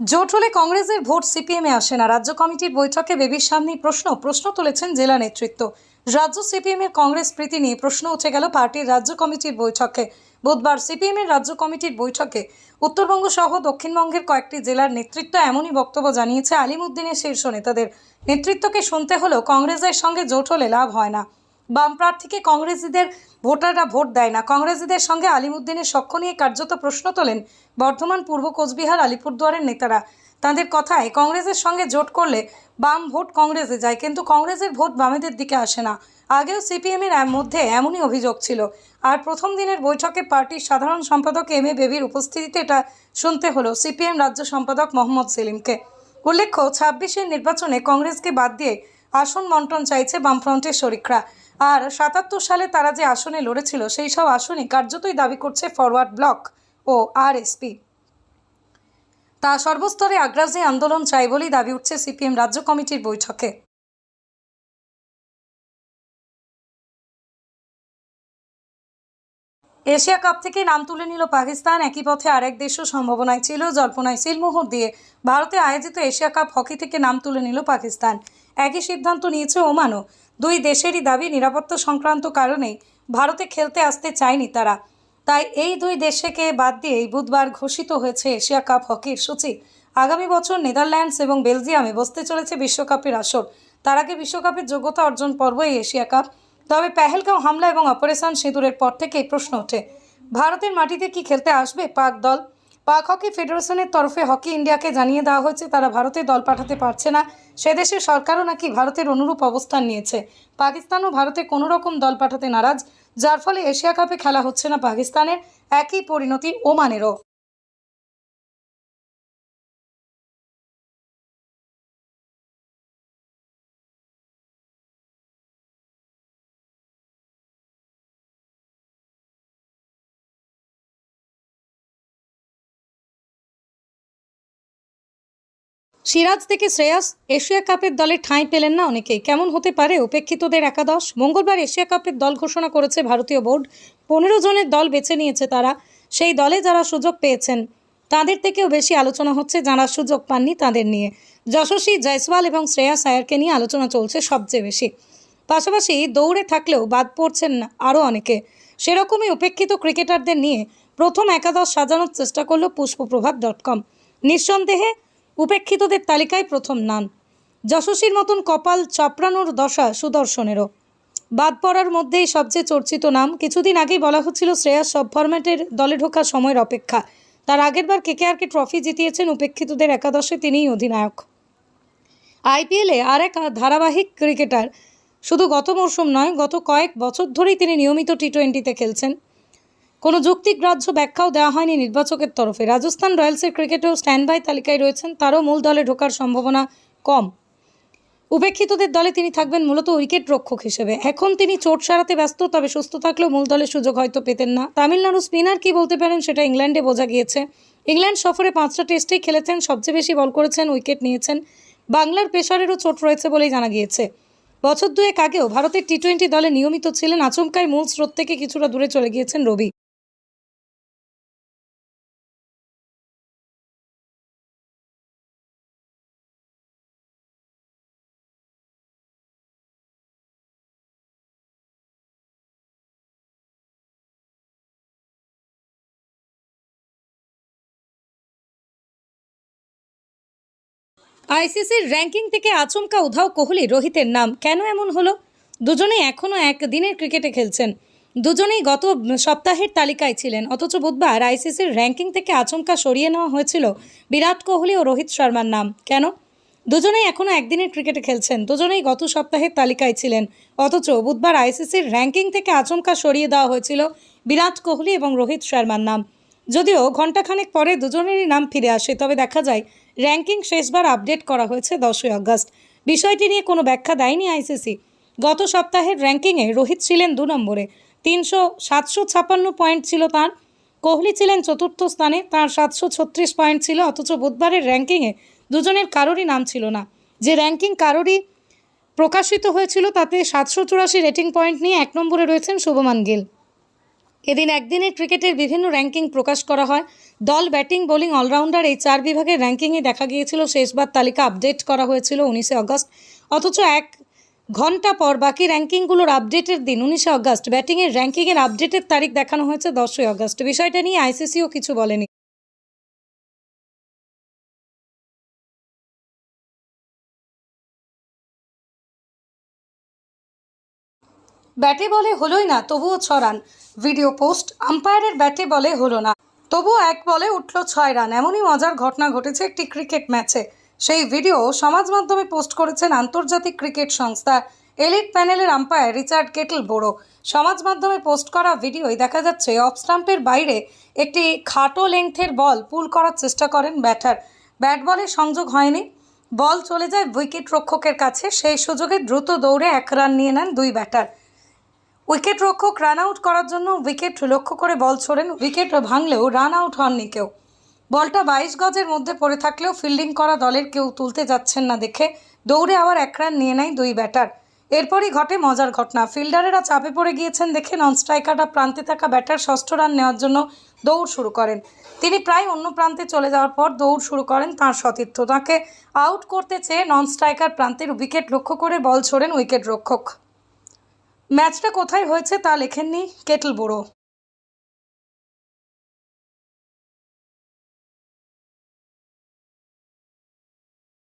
জোট হলে কংগ্রেসের ভোট সিপিএমে আসে না। রাজ্য কমিটির বৈঠকে বেবির সামনেই প্রশ্ন প্রশ্ন তুলেছেন জেলা নেতৃত্ব। রাজ্য সিপিএম এর কংগ্রেস প্রীতি নিয়ে প্রশ্ন উঠে গেল পার্টির রাজ্য কমিটির বৈঠকে। বুধবার সিপিএম এর রাজ্য কমিটির বৈঠকে উত্তরবঙ্গ সহ দক্ষিণবঙ্গের কয়েকটি জেলার নেতৃত্ব এমনই বক্তব্য জানিয়েছে আলিমুদ্দিনের শীর্ষ নেতাদের। নেতৃত্বকে শুনতে হলেও কংগ্রেসের সঙ্গে জোট হলে লাভ হয় না। বাম প্রার্থীকে কংগ্রেসীদের ভোটাররা ভোট দেয় না। কংগ্রেসীদের সঙ্গে আলিমুদ্দিনের সখ্য নিয়ে কার্যত প্রশ্ন তোলেন বর্ধমান পূর্ব কোচবিহার আলিপুরদুয়ারের নেতারা। তাদের কথায় কংগ্রেসের সঙ্গে জোট করলে বাম ভোট কংগ্রেসে যায়, কিন্তু কংগ্রেসের ভোট বামেদের দিকে আসে না। আগেও সিপিএমের মধ্যে এমনই অভিযোগ ছিল। আর প্রথম দিনের বৈঠকে পার্টির সাধারণ সম্পাদক এম এ বেবির উপস্থিতিতে এটা শুনতে হলো সিপিএম রাজ্য সম্পাদক মোহাম্মদ সেলিমকে। উল্লেখ্য, ছাব্বিশের নির্বাচনে কংগ্রেসকে বাদ দিয়ে আসন বন্টন চাইছে বামফ্রন্টের শরিকরা। আর সাতাত্তর সালে তারা যে আসনে লড়েছিল, সেই সব আসনই কার্যতই দাবি করছে ফরওয়ার্ড ব্লক ও আরএসপি। তা সর্বস্তরে আগ্রাসী আন্দোলন চাই বলেই দাবি উঠছে সিপিএম রাজ্য কমিটির বৈঠকে। এশিয়া কাপ থেকে নাম তুলে নিল পাকিস্তান। একই পথে আরেক দেশও সম্ভাবনায় ছিল। জল্পনায় সিলমোহর দিয়ে ভারতে আয়োজিত এশিয়া কাপ হকি থেকে নাম তুলে নিল পাকিস্তান। একই সিদ্ধান্ত নিয়েছে ওমানও। দুই দেশেরই দাবি নিরাপত্তা সংক্রান্ত কারণেই ভারতে খেলতে আসতে চায়নি তারা। তাই এই দুই দেশকে বাদ দিয়েই বুধবার ঘোষিত হয়েছে এশিয়া কাপ হকির সূচি। আগামী বছর নেদারল্যান্ডস এবং বেলজিয়ামে বসতে চলেছে বিশ্বকাপের আসর। তার আগে বিশ্বকাপের যোগ্যতা অর্জন পর্ব এই এশিয়া কাপ। তবে পেহেলগাঁও হামলা এবং অপারেশন সিঁদুরের পর থেকেই প্রশ্ন ওঠে। ভারতের মাটিতে কি খেলতে আসবে পাক দল? পাক হকি ফেডারেশনের তরফে হকি ইন্ডিয়াকে জানিয়ে দেওয়া হয়েছে, তারা ভারতে দল পাঠাতে পারছে না। সে দেশের সরকারও নাকি ভারতের অনুরূপ অবস্থান নিয়েছে। পাকিস্তানও ভারতে কোনো রকম দল পাঠাতে নারাজ, যার ফলে এশিয়া কাপে খেলা হচ্ছে না পাকিস্তানের। একই পরিণতি ওমানেরও। সিরাজ থেকে শ্রেয়াস, এশিয়া কাপের দলে ঠাঁই পেলেন না অনেকেই। কেমন হতে পারে উপেক্ষিতদের একাদশ? মঙ্গলবার এশিয়া কাপের দল ঘোষণা করেছে ভারতীয় বোর্ড। পনেরো জনের দল বেছে নিয়েছে তারা। সেই দলে যারা সুযোগ পেয়েছেন, তাদের থেকেও বেশি আলোচনা হচ্ছে যারা সুযোগ পাননি তাদের নিয়ে। যশস্বী, জয়সওয়াল এবং শ্রেয়াস আয়ারকে নিয়ে আলোচনা চলছে সবচেয়ে বেশি। পাশাপাশি দৌড়ে থাকলেও বাদ পড়ছেন আরও অনেকে। সেরকমই উপেক্ষিত ক্রিকেটারদের নিয়ে প্রথম একাদশ সাজানোর চেষ্টা করল পুষ্পপ্রভাব ডট কম। নিঃসন্দেহে উপেক্ষিতদের তালিকায় প্রথম নাম। যশস্বীর মতন কপাল চাপড়ানোর দশা সুদর্শনেরও। বাদ পড়ার মধ্যেই সবচেয়ে চর্চিত নাম, কিছুদিন আগেই বলা হচ্ছিল শ্রেয়াস সব ফরম্যাটের দলে ঢোকার সময়ের অপেক্ষা। তার আগেরবার কেকেআরকে ট্রফি জিতিয়েছেন উপেক্ষিতদের একাদশে তিনিই অধিনায়ক। আইপিএলে আর এক ধারাবাহিক ক্রিকেটার, শুধু গত মরশুম নয়, গত কয়েক বছর ধরেই তিনি নিয়মিত টি টোয়েন্টিতে খেলছেন। কোনো যুক্তিগ্রাহ্য ব্যাখ্যাও দেওয়া হয়নি নির্বাচকের তরফে। রাজস্থান রয়্যালসের ক্রিকেটেও স্ট্যান্ড বাই তালিকায় রয়েছেন, তারও মূল দলে ঢোকার সম্ভাবনা কম। উপেক্ষিতদের দলে তিনি থাকবেন মূলত উইকেট রক্ষক হিসেবে। এখন তিনি চোট সারাতে ব্যস্ত, তবে সুস্থ থাকলেও মূল দলের সুযোগ হয়তো পেতেন না। তামিলনাড়ু স্পিনার কি বলতে পারেন সেটা ইংল্যান্ডে বোঝা গিয়েছে। ইংল্যান্ড সফরে পাঁচটা টেস্টেই খেলেছেন, সবচেয়ে বেশি বল করেছেন, উইকেট নিয়েছেন। বাংলার পেসারেরও চোট রয়েছে বলেই জানা গিয়েছে। বছর দুয়েক আগেও ভারতের টি টোয়েন্টি দলে নিয়মিত ছিলেন আচমকায় মূল স্রোত থেকে কিছুটা দূরে চলে গিয়েছেন রবি। আইসিসির র্যাঙ্কিং থেকে আচমকা উধাও কোহলি রোহিতের নাম। কেন এমন হলো? দুজনেই এখনও একদিনের ক্রিকেটে খেলছেন। দুজনেই গত সপ্তাহের তালিকায় ছিলেন। অথচ বুধবার আইসিসির র্যাঙ্কিং থেকে আচমকা সরিয়ে নেওয়া হয়েছিল বিরাট কোহলি ও রোহিত শর্মার নাম। কেন? দুজনেই এখনও একদিনের ক্রিকেটে খেলছেন। দুজনেই গত সপ্তাহের তালিকায় ছিলেন। অথচ বুধবার আইসিসির র্যাঙ্কিং থেকে আচমকা সরিয়ে দেওয়া হয়েছিল বিরাট কোহলি এবং রোহিত শর্মার নাম। যদিও ঘণ্টাখানেক পরে দুজনেরই নাম ফিরে আসে, তবে দেখা যায় র্যাঙ্কিং শেষবার আপডেট করা হয়েছে দশই আগস্ট। বিষয়টি নিয়ে কোনো ব্যাখ্যা দেয়নি আইসিসি। গত সপ্তাহের র্যাঙ্কিংয়ে রোহিত ছিলেন দু নম্বরে। তিনশো সাতশো ছাপান্ন পয়েন্ট ছিল তার, কোহলি ছিলেন চতুর্থ স্থানে, তার সাতশো ছত্রিশ পয়েন্ট ছিল, অথচ বুধবারের র্যাঙ্কিংয়ে দুজনের কারোরই নাম ছিল না। যে র্যাঙ্কিং কারোরই প্রকাশিত হয়েছিল তাতে সাতশো চুরাশি রেটিং পয়েন্ট নিয়ে এক নম্বরে রয়েছেন শুভমান গিল। এদিন একদিনের ক্রিকেটের বিভিন্ন র্যাঙ্কিং প্রকাশ করা হয়। দল ব্যাটিং বোলিং অলরাউন্ডার এই চার বিভাগের র্যাঙ্কিংয়ে দেখা গিয়েছিল। শেষবার তালিকা আপডেট করা হয়েছিল উনিশে অগস্ট অথচ এক ঘণ্টা পর বাকি র্যাঙ্কিংগুলোর আপডেটের দিন, উনিশে অগস্ট ব্যাটিংয়ের র্যাঙ্কিংয়ের আপডেটের তারিখ দেখানো হয়েছে দশই অগস্ট বিষয়টা নিয়ে আইসিসিও কিছু বলেনি। ব্যাটে বলে হলোই না, তবুও ছ রান ভিডিও পোস্ট, আম্পায়ারের ব্যাটে বলে হলো না। তবুও এক বলে উঠল ছয় রান। এমনই মজার ঘটনা ঘটেছে একটি ক্রিকেট ম্যাচে। সেই ভিডিও সমাজ মাধ্যমে পোস্ট করেছেন আন্তর্জাতিক ক্রিকেট সংস্থা এলিট প্যানেলের আম্পায়ার রিচার্ড কেটল বোরো সমাজ মাধ্যমে পোস্ট করা ভিডিওয় দেখা যাচ্ছে, অফ স্টাম্পের বাইরে একটি খাটো লেংথের বল পুল করার চেষ্টা করেন ব্যাটার। ব্যাট বলে সংযোগ হয়নি। বল চলে যায় উইকেট রক্ষকের কাছে। সেই সুযোগে দ্রুত দৌড়ে এক রান নিয়ে নেন দুই ব্যাটার। উইকেট রক্ষক রান আউট করার জন্য উইকেট লক্ষ্য করে বল ছোড়েন, উইকেট ভাঙলেও রান আউট হননি কেউ। বলটা বাইশ গজের মধ্যে পড়ে থাকলেও ফিল্ডিং করা দলের কেউ তুলতে যাচ্ছেন না দেখে দৌড়ে আবার এক রান নিয়ে নেয় দুই ব্যাটার। এরপরই ঘটে মজার ঘটনা। ফিল্ডারেরা চাপে পড়ে গিয়েছেন দেখে নন স্ট্রাইকাররা প্রান্তে থাকা ব্যাটার ষষ্ঠ রান নেওয়ার জন্য দৌড় শুরু করেন। তিনি প্রায় অন্য প্রান্তে চলে যাওয়ার পর দৌড় শুরু করেন তাঁর সতীর্থ তাকে আউট করতে চেয়ে নন স্ট্রাইকার প্রান্তের উইকেট লক্ষ্য করে বল ছোড়েন উইকেট রক্ষক। ম্যাচটা কোথায় হয়েছে তা লেখেননি কেটল বুড়ো